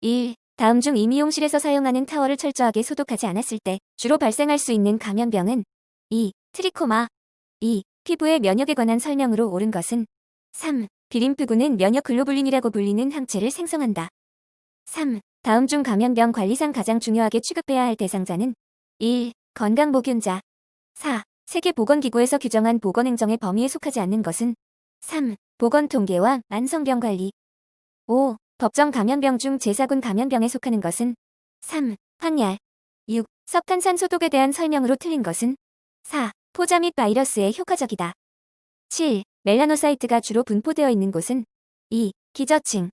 1. 다음 중이 미용실에서 사용하는 타월을 철저하게 소독하지 않았을 때 주로 발생할 수 있는 감염병은 2. 트리코마 2. 피부의 면역에 관한 설명으로 옳은 것은 3. 비림프군은 면역 글로불린이라고 불리는 항체를 생성한다. 3. 다음 중 감염병 관리상 가장 중요하게 취급해야 할 대상자는 1. 건강보균자 4. 세계보건기구에서 규정한 보건행정의 범위에 속하지 않는 것은 3. 보건통계와 만성병 관리 5. 법정 감염병 중 제4군 감염병에 속하는 것은 3. 황열 6. 석탄산 소독에 대한 설명으로 틀린 것은 4. 포자 및 바이러스에 효과적이다. 7. 멜라노사이트가 주로 분포되어 있는 곳은 2. 기저층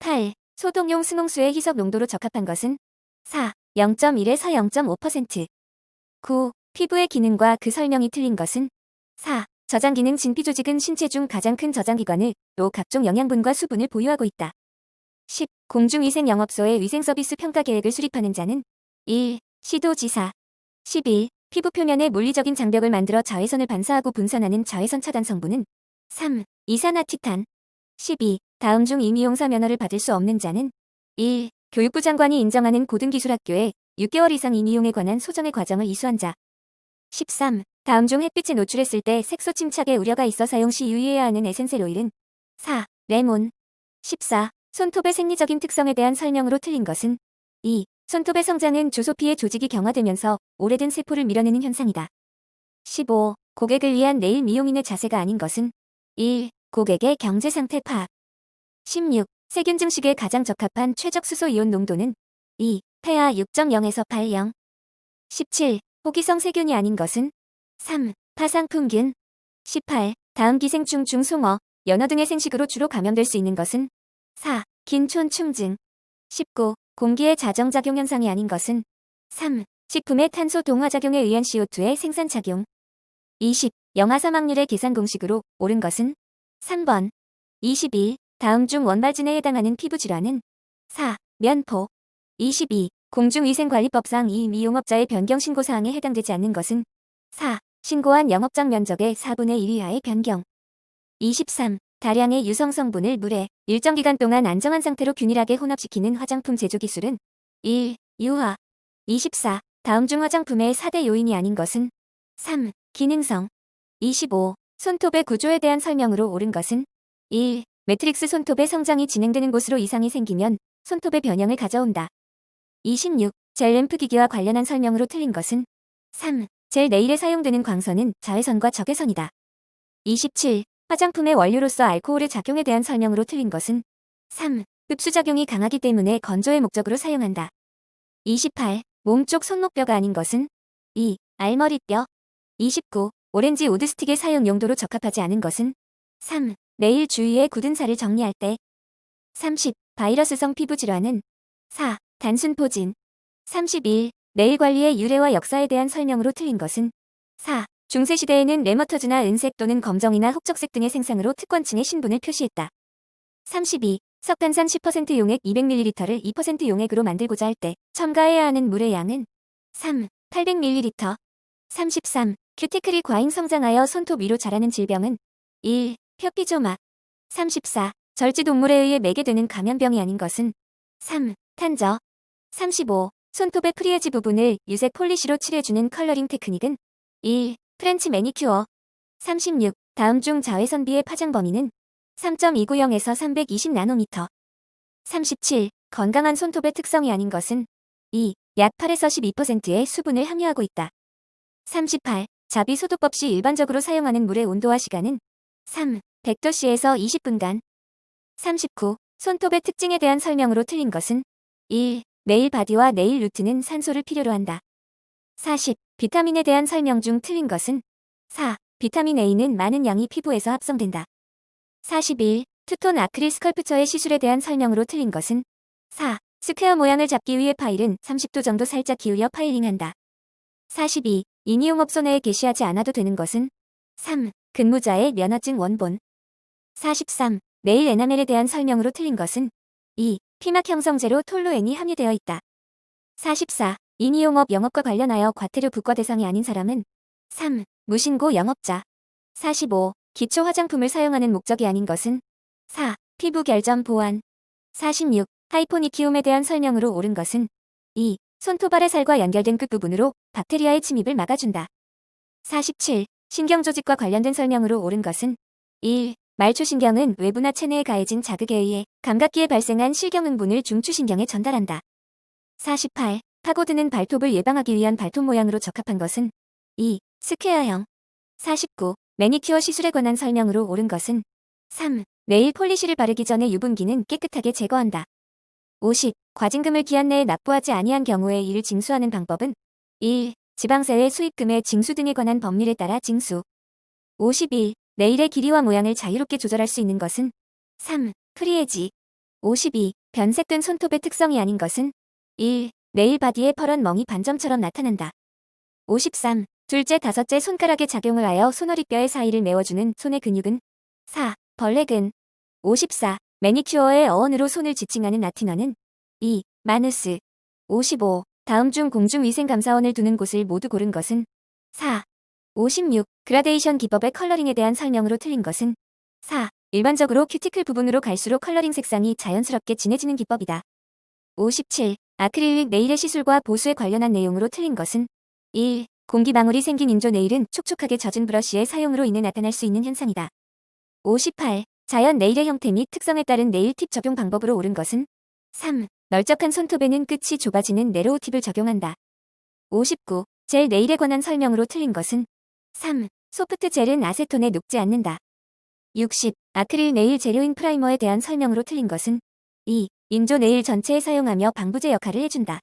8. 소독용 스농수의 희석 용도로 적합한 것은 4. 0.1에서 0.5% 9. 피부의 기능과 그 설명이 틀린 것은 4. 저장 기능 진피 조직은 신체 중 가장 큰 저장기관을 또 각종 영양분과 수분을 보유하고 있다. 10. 공중위생 영업소의 위생서비스 평가 계획을 수립하는 자는 1. 시도지사 11. 피부 표면에 물리적인 장벽을 만들어 자외선을 반사하고 분산하는 자외선 차단 성분은 3. 이산화티탄 12. 다음 중 임의용사 면허를 받을 수 없는 자는 1. 교육부 장관이 인정하는 고등기술학교에 6개월 이상 임의용에 관한 소정의 과정을 이수한 자 13. 다음 중 햇빛에 노출했을 때 색소 침착에 우려가 있어 사용 시 유의해야 하는 에센셀 오일은 4. 레몬 14. 손톱의 생리적인 특성에 대한 설명으로 틀린 것은 2. 손톱의 성장은 조소피의 조직이 경화되면서 오래된 세포를 밀어내는 현상이다. 15. 고객을 위한 내일 미용인의 자세가 아닌 것은 1. 고객의 경제 상태 파악 16. 세균 증식에 가장 적합한 최적 수소 이온 농도는 2. 폐하 6.0에서 8.0 17. 호기성 세균이 아닌 것은 3. 파상품균 18. 다음 기생충 중 송어, 연어 등의 생식으로 주로 감염될 수 있는 것은 4. 긴촌 충증 19. 공기의 자정작용 현상이 아닌 것은 3. 식품의 탄소 동화작용에 의한 CO2의 생산작용 20. 영하 사망률의 계산 공식으로 옳은 것은 3번 21. 다음 중 원발진에 해당하는 피부 질환은 4. 면포 22. 공중위생관리법상 이 미용업자의 변경 신고 사항에 해당되지 않는 것은 4. 신고한 영업장 면적의 4분의 1 이하의 변경 23. 다량의 유성 성분을 물에 일정 기간 동안 안정한 상태로 균일하게 혼합시키는 화장품 제조 기술은 1. 유화 24. 다음 중 화장품의 4대 요인이 아닌 것은 3. 기능성 25. 손톱의 구조에 대한 설명으로 옳은 것은 1. 매트릭스 손톱의 성장이 진행되는 곳으로 이상이 생기면 손톱의 변형을 가져온다. 26. 젤 램프 기기와 관련한 설명으로 틀린 것은 3. 젤 네일에 사용되는 광선은 자외선과 적외선이다. 27. 화장품의 원료로서 알코올의 작용에 대한 설명으로 틀린 것은 3. 흡수작용이 강하기 때문에 건조의 목적으로 사용한다. 28. 몸쪽 손목뼈가 아닌 것은 2. 알머리뼈 29. 오렌지 우드 스틱의 사용 용도로 적합하지 않은 것은 3. 네일 주위에 굳은 살을 정리할 때 30. 바이러스성 피부 질환은 4. 단순 포진 31. 네일 관리의 유래와 역사에 대한 설명으로 틀린 것은 4. 중세시대에는 레머터즈나 은색 또는 검정이나 흑적색 등의 생상으로 특권층의 신분을 표시했다. 32. 석탄산 10% 용액 200ml를 2% 용액으로 만들고자 할 때 첨가해야 하는 물의 양은 3. 800ml 33. 큐티클이 과잉 성장하여 손톱 위로 자라는 질병은 1. 표피조마 34. 절지동물에 의해 매개되는 감염병이 아닌 것은 3. 탄저 35. 손톱의 프리에지 부분을 유색 폴리시로 칠해주는 컬러링 테크닉은 1. 프렌치 매니큐어 36. 다음 중 자외선비의 파장 범위는 3.290에서 320나노미터 37. 건강한 손톱의 특성이 아닌 것은 2. 약 8에서 12%의 수분을 함유하고 있다. 38. 자비 소독법 시 일반적으로 사용하는 물의 온도와 시간은 3. 100도씨에서 20분간 39. 손톱의 특징에 대한 설명으로 틀린 것은 1. 네일 바디와 네일 루트는 산소를 필요로 한다. 40. 비타민에 대한 설명 중 틀린 것은 4. 비타민 A는 많은 양이 피부에서 합성된다. 41. 투톤 아크릴 스컬프처의 시술에 대한 설명으로 틀린 것은 4. 스퀘어 모양을 잡기 위해 파일은 30도 정도 살짝 기울여 파일링한다. 42. 인이용업소 내에 게시하지 않아도 되는 것은 3. 근무자의 면허증 원본 43. 네일 에나멜에 대한 설명으로 틀린 것은 2. 피막 형성제로 톨루엔이 함유되어 있다. 44. 인이용업 영업과 관련하여 과태료 부과 대상이 아닌 사람은 3. 무신고 영업자 45. 기초 화장품을 사용하는 목적이 아닌 것은 4. 피부 결점 보완 46. 하이포니키움에 대한 설명으로 옳은 것은 2. 손토발의 살과 연결된 끝부분으로 박테리아의 침입을 막아준다. 47. 신경조직과 관련된 설명으로 옳은 것은 1. 말초신경은 외부나 체내에 가해진 자극에 의해 감각기에 발생한 실경응분을 중추신경에 전달한다. 48. 파고드는 발톱을 예방하기 위한 발톱 모양으로 적합한 것은 2. 스퀘어형. 49. 매니큐어 시술에 관한 설명으로 옳은 것은 3. 네일 폴리시를 바르기 전에 유분기는 깨끗하게 제거한다. 50. 과징금을 기한 내에 납부하지 아니한 경우에 이를 징수하는 방법은 1. 지방세의 수입금의 징수 등에 관한 법률에 따라 징수. 51. 네일의 길이와 모양을 자유롭게 조절할 수 있는 것은 3. 프리에지. 52. 변색된 손톱의 특성이 아닌 것은 1. 네일 바디의 펄은 멍이 반점처럼 나타난다. 53. 둘째, 다섯째 손가락에 작용을 하여 손허리뼈의 사이를 메워주는 손의 근육은 4. 벌레근. 54. 매니큐어의 어원으로 손을 지칭하는 라틴어는 2. 마누스. 55. 다음 중 공중위생감사원을 두는 곳을 모두 고른 것은 4. 56. 그라데이션 기법의 컬러링에 대한 설명으로 틀린 것은 4. 일반적으로 큐티클 부분으로 갈수록 컬러링 색상이 자연스럽게 진해지는 기법이다. 57. 아크릴릭 네일의 시술과 보수에 관련한 내용으로 틀린 것은 1. 공기방울이 생긴 인조 네일은 촉촉하게 젖은 브러쉬의 사용으로 인해 나타날 수 있는 현상이다. 58. 자연 네일의 형태 및 특성에 따른 네일 팁 적용 방법으로 옳은 것은 3. 널쩍한 손톱에는 끝이 좁아지는 네로우 팁을 적용한다. 59. 젤 네일에 관한 설명으로 틀린 것은 3. 소프트 젤은 아세톤에 녹지 않는다. 60. 아크릴 네일 재료인 프라이머에 대한 설명으로 틀린 것은 2. 인조 네일 전체에 사용하며 방부제 역할을 해준다.